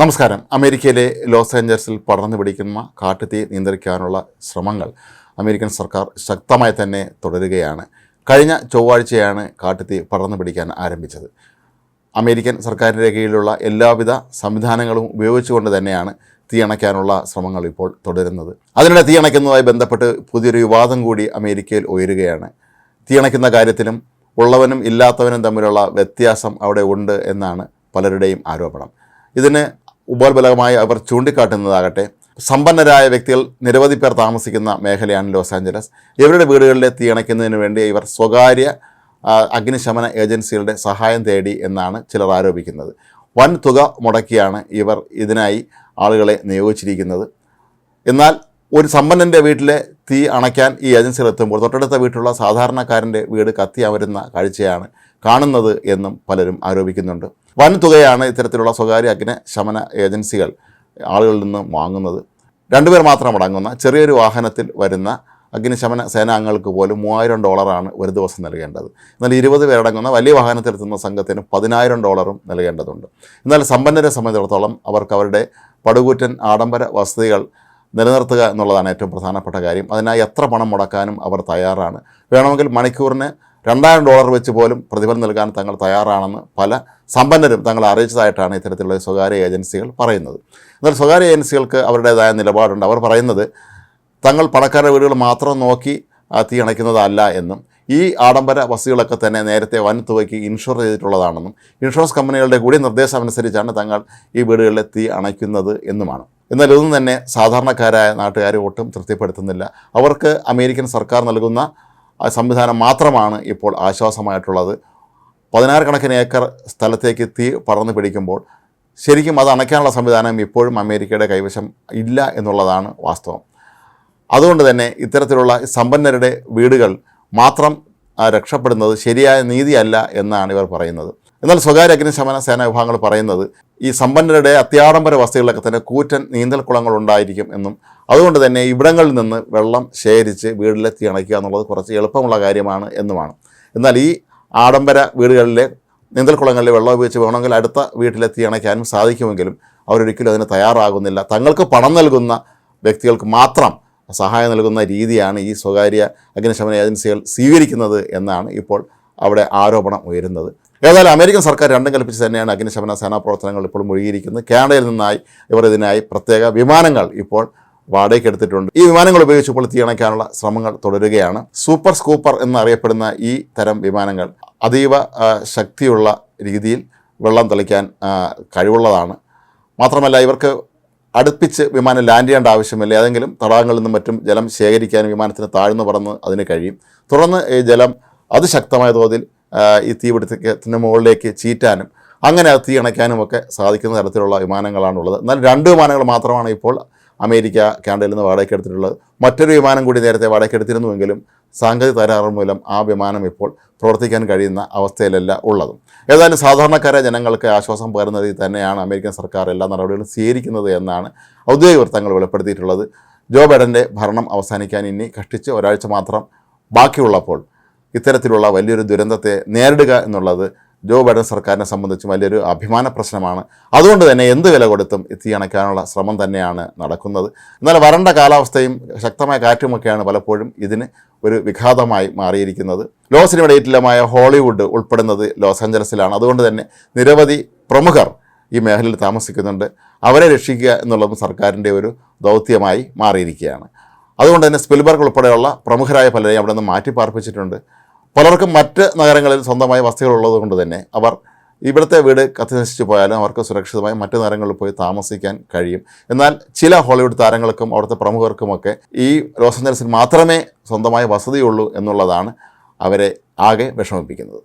നമസ്കാരം. അമേരിക്കയിലെ ലോസ് ഏഞ്ചൽസിൽ പടർന്നു പിടിക്കുന്ന കാട്ടുതീ നിയന്ത്രിക്കാനുള്ള ശ്രമങ്ങൾ അമേരിക്കൻ സർക്കാർ ശക്തമായി തന്നെ തുടരുകയാണ്. കഴിഞ്ഞ ചൊവ്വാഴ്ചയാണ് കാട്ടുതീ പടർന്നു പിടിക്കാൻ ആരംഭിച്ചത്. അമേരിക്കൻ സർക്കാരിന്റെ കീഴിലുള്ള എല്ലാവിധ സംവിധാനങ്ങളും ഉപയോഗിച്ചുകൊണ്ട് തന്നെയാണ് തീ അണയ്ക്കാനുള്ള ശ്രമങ്ങൾ ഇപ്പോൾ തുടരുന്നത്. അതിനിടെ തീ അണയ്ക്കുന്നതുമായി ബന്ധപ്പെട്ട് പുതിയൊരു വിവാദം കൂടി അമേരിക്കയിൽ ഉയരുകയാണ്. തീ അണയ്ക്കുന്ന കാര്യത്തിലും ഉള്ളവനും ഇല്ലാത്തവനും തമ്മിലുള്ള വ്യത്യാസം അവിടെ ഉണ്ട് എന്നാണ് പലരുടെയും ആരോപണം. ഇതിന് ഉപോത്ബലകമായി അവർ ചൂണ്ടിക്കാട്ടുന്നതാകട്ടെ. സമ്പന്നരായ വ്യക്തികൾ നിരവധി പേർ താമസിക്കുന്ന മേഖലയാണ് ലോസ് ആഞ്ചലസ്. ഇവരുടെ വീടുകളിലെ തീ അണയ്ക്കുന്നതിന് വേണ്ടി ഇവർ സ്വകാര്യ അഗ്നിശമന ഏജൻസികളുടെ സഹായം തേടി എന്നാണ് ചിലർ ആരോപിക്കുന്നത്. വൻ തുക മുടക്കിയാണ് ഇവർ ഇതിനായി ആളുകളെ നിയോഗിച്ചിരിക്കുന്നത്. എന്നാൽ ഒരു സമ്പന്നന്റെ വീട്ടിലെ തീ അണയ്ക്കാൻ ഈ ഏജൻസികൾ എത്തുമ്പോൾ തൊട്ടടുത്ത വീട്ടിലുള്ള സാധാരണക്കാരന്റെ വീട് കത്തി അമരുന്ന കാഴ്ചയാണ് കാണുന്നത് എന്നും പലരും ആരോപിക്കുന്നുണ്ട്. വൻ തുകയാണ് ഇത്തരത്തിലുള്ള സ്വകാര്യ അഗ്നിശമന ഏജൻസികൾ ആളുകളിൽ നിന്ന് വാങ്ങുന്നത്. രണ്ടുപേർ മാത്രം അടങ്ങുന്ന ചെറിയൊരു വാഹനത്തിൽ വരുന്ന അഗ്നിശമന സേനാംഗങ്ങൾക്ക് പോലും മൂവായിരം ഡോളറാണ് ഒരു ദിവസം നൽകേണ്ടത്. എന്നാൽ ഇരുപത് പേരടങ്ങുന്ന വലിയ വാഹനത്തിലെത്തുന്ന സംഘത്തിന് പതിനായിരം ഡോളറും നൽകേണ്ടതുണ്ട്. എന്നാൽ സമ്പന്നരെ സംബന്ധിച്ചിടത്തോളം അവർക്ക് അവരുടെ പടുകൂറ്റൻ ആഡംബര വസതികൾ നിലനിർത്തുക എന്നുള്ളതാണ് ഏറ്റവും പ്രധാനപ്പെട്ട കാര്യം. അതിനായി എത്ര പണം മുടക്കാനും അവർ തയ്യാറാണ്. വേണമെങ്കിൽ മണിക്കൂറിന് രണ്ടായിരം ഡോളർ വെച്ച് പോലും പ്രതിഫലം നൽകാൻ തങ്ങൾ തയ്യാറാണെന്ന് പല സമ്പന്നരും തങ്ങളെ അറിയിച്ചതായിട്ടാണ് ഇത്തരത്തിലുള്ള സ്വകാര്യ ഏജൻസികൾ പറയുന്നത്. എന്നാൽ സ്വകാര്യ ഏജൻസികൾക്ക് അവരുടേതായ നിലപാടുണ്ട്. അവർ പറയുന്നത് തങ്ങൾ പണക്കാരുടെ വീടുകൾ മാത്രം നോക്കി തീയണയ്ക്കുന്നതല്ല എന്നും ഈ ആഡംബര ബസ്സുകളൊക്കെ തന്നെ നേരത്തെ വൻ തുകയ്ക്ക് ഇൻഷുർ ചെയ്തിട്ടുള്ളതാണെന്നും ഇൻഷുറൻസ് കമ്പനികളുടെ കൂടി നിർദ്ദേശം അനുസരിച്ചാണ് തങ്ങൾ ഈ വീടുകളിലെ തീ അണയ്ക്കുന്നത് എന്നുമാണ്. എന്നാൽ ഇതൊന്നും തന്നെ സാധാരണക്കാരായ നാട്ടുകാരെ ഒട്ടും തൃപ്തിപ്പെടുത്തുന്നില്ല. അവർക്ക് അമേരിക്കൻ സർക്കാർ നൽകുന്ന ആ സംവിധാനം മാത്രമാണ് ഇപ്പോൾ ആശ്വാസമായിട്ടുള്ളത്. പതിനായിരക്കണക്കിന് ഏക്കർ സ്ഥലത്തേക്ക് തീ പടർന്നു പിടിക്കുമ്പോൾ ശരിക്കും അത് അണയ്ക്കാനുള്ള സംവിധാനം ഇപ്പോഴും അമേരിക്കയുടെ കൈവശം ഇല്ല എന്നുള്ളതാണ് വാസ്തവം. അതുകൊണ്ട് തന്നെ ഇത്തരത്തിലുള്ള സമ്പന്നരുടെ വീടുകൾ മാത്രം രക്ഷപ്പെടുന്നത് ശരിയായ നീതിയല്ല എന്നാണ് ഇവർ പറയുന്നത്. എന്നാൽ സ്വകാര്യ അഗ്നിശമന സേനാ വിഭാഗങ്ങൾ പറയുന്നത് ഈ സമ്പന്നരുടെ അത്യാഡംബര വസ്തുക്കളിലൊക്കെ തന്നെ കൂറ്റൻ നീന്തൽ കുളങ്ങൾ ഉണ്ടായിരിക്കും എന്നും അതുകൊണ്ട് തന്നെ ഇവിടങ്ങളിൽ നിന്ന് വെള്ളം ശേഖരിച്ച് വീട്ടിലെത്തി അണയ്ക്കുക എന്നുള്ളത് കുറച്ച് എളുപ്പമുള്ള കാര്യമാണ് എന്നുമാണ്. എന്നാൽ ഈ ആഡംബര വീടുകളിലെ നീന്തൽ നീന്തൽക്കുളങ്ങളിലെ വെള്ളം ഉപയോഗിച്ച് വേണമെങ്കിൽ അടുത്ത വീട്ടിലെത്തി അണയ്ക്കാനും സാധിക്കുമെങ്കിലും അവരൊരിക്കലും അതിന് തയ്യാറാകുന്നില്ല. തങ്ങൾക്ക് പണം നൽകുന്ന വ്യക്തികൾക്ക് മാത്രം സഹായം നൽകുന്ന രീതിയാണ് ഈ സ്വകാര്യ അഗ്നിശമന ഏജൻസികൾ സ്വീകരിക്കുന്നത് എന്നാണ് ഇപ്പോൾ അവിടെ ആരോപണം ഉയരുന്നത്. ഏതായാലും അമേരിക്കൻ സർക്കാർ രണ്ടും കൽപ്പിച്ച് തന്നെയാണ് അഗ്നിശമന സേനാ പ്രവർത്തനങ്ങൾ ഇപ്പോൾ മുഴുകിയിരിക്കുന്നത്. കാനഡയിൽ നിന്നായി ഇവർ ഇതിനായി പ്രത്യേക വിമാനങ്ങൾ ഇപ്പോൾ വാടകയ്ക്ക് എടുത്തിട്ടുണ്ട്. ഈ വിമാനങ്ങൾ ഉപയോഗിച്ച് ഇപ്പോൾ തീയണയ്ക്കാനുള്ള ശ്രമങ്ങൾ തുടരുകയാണ്. സൂപ്പർ സ്കൂപ്പർ എന്നറിയപ്പെടുന്ന ഈ തരം വിമാനങ്ങൾ അതീവ ശക്തിയുള്ള രീതിയിൽ വെള്ളം തെളിക്കാൻ കഴിവുള്ളതാണ്. മാത്രമല്ല ഇവർക്ക് അടുപ്പിച്ച് വിമാനം ലാൻഡ് ചെയ്യേണ്ട ആവശ്യമില്ല. ഏതെങ്കിലും തടാകങ്ങളിൽ നിന്നും മറ്റും ജലം ശേഖരിക്കാനും വിമാനത്തിന് താഴ്ന്നു പറന്ന് അതിന് കഴിയും. തുടർന്ന് ഈ ജലം അതിശക്തമായ തോതിൽ ഈ തീപിടുത്തത്തിന് മുകളിലേക്ക് ചീറ്റാനും അങ്ങനെ അത് തീ അണയ്ക്കാനും ഒക്കെ സാധിക്കുന്ന തരത്തിലുള്ള വിമാനങ്ങളാണുള്ളത്. എന്നാൽ രണ്ട് വിമാനങ്ങൾ മാത്രമാണ് ഇപ്പോൾ അമേരിക്ക കാനഡയിൽ നിന്ന് വാടകയ്ക്ക് എടുത്തിട്ടുള്ളത്. മറ്റൊരു വിമാനം കൂടി നേരത്തെ വാടകയ്ക്ക് എടുത്തിരുന്നുവെങ്കിലും സാങ്കേതിക തകരാറ് മൂലം ആ വിമാനം ഇപ്പോൾ പ്രവർത്തിക്കാൻ കഴിയുന്ന അവസ്ഥയിലല്ല ഉള്ളതും. ഏതായാലും സാധാരണക്കാരെ ജനങ്ങൾക്ക് ആശ്വാസം പകരുന്ന രീതിയിൽ തന്നെയാണ്. അമേരിക്കൻ സർക്കാർ എല്ലാ നടപടികളും സ്വീകരിക്കുന്നത് എന്നാണ് ഔദ്യോഗിക വൃത്തങ്ങൾ വെളിപ്പെടുത്തിയിട്ടുള്ളത്. ജോ ബൈഡന്റെ ഭരണം അവസാനിക്കാൻ ഇനി കഷ്ടിച്ച് ഒരാഴ്ച മാത്രം ബാക്കിയുള്ളപ്പോൾ ഇത്തരത്തിലുള്ള വലിയൊരു ദുരന്തത്തെ നേരിടുക എന്നുള്ളത് ജോ ബൈഡൻ സർക്കാരിനെ സംബന്ധിച്ച് വലിയൊരു അഭിമാന പ്രശ്നമാണ്. അതുകൊണ്ട് തന്നെ എന്ത് വില കൊടുത്തും എത്തി അണയ്ക്കാനുള്ള ശ്രമം തന്നെയാണ് നടക്കുന്നത്. എന്നാൽ വരണ്ട കാലാവസ്ഥയും ശക്തമായ കാറ്റുമൊക്കെയാണ് പലപ്പോഴും ഇതിന് ഒരു വിഘാതമായി മാറിയിരിക്കുന്നത്. ലോ സിനിമയുടെ ഏറ്റിലമായ ഹോളിവുഡ് ഉൾപ്പെടുന്നത് ലോസ് ആഞ്ചലസിലാണ് അതുകൊണ്ട് തന്നെ നിരവധി പ്രമുഖർ ഈ മേഖലയിൽ താമസിക്കുന്നുണ്ട്. അവരെ രക്ഷിക്കുക എന്നുള്ളതും സർക്കാരിന്റെ ഒരു ദൗത്യമായി മാറിയിരിക്കുകയാണ്. അതുകൊണ്ട് തന്നെ സ്പിൽബർഗ് ഉൾപ്പെടെയുള്ള പ്രമുഖരായ പലരെയും അവിടെ നിന്ന് മാറ്റി പാർപ്പിച്ചിട്ടുണ്ട് പലർക്കും മറ്റ് നഗരങ്ങളിൽ സ്വന്തമായ വസ്തുക്കൾ ഉള്ളത് കൊണ്ട് തന്നെ അവർ ഇവിടുത്തെ വീട് കത്തി നശിച്ചു പോയാലും അവർക്ക് സുരക്ഷിതമായി മറ്റു നഗരങ്ങളിൽ പോയി താമസിക്കാൻ കഴിയും. എന്നാൽ ചില ഹോളിവുഡ് താരങ്ങൾക്കും അവിടുത്തെ പ്രമുഖർക്കുമൊക്കെ ഈ ലോസ് ഏഞ്ചൽസിൽ മാത്രമേ സ്വന്തമായ വസതിയുള്ളൂ എന്നുള്ളതാണ് അവരെ ആകെ വിഷമിപ്പിക്കുന്നത്.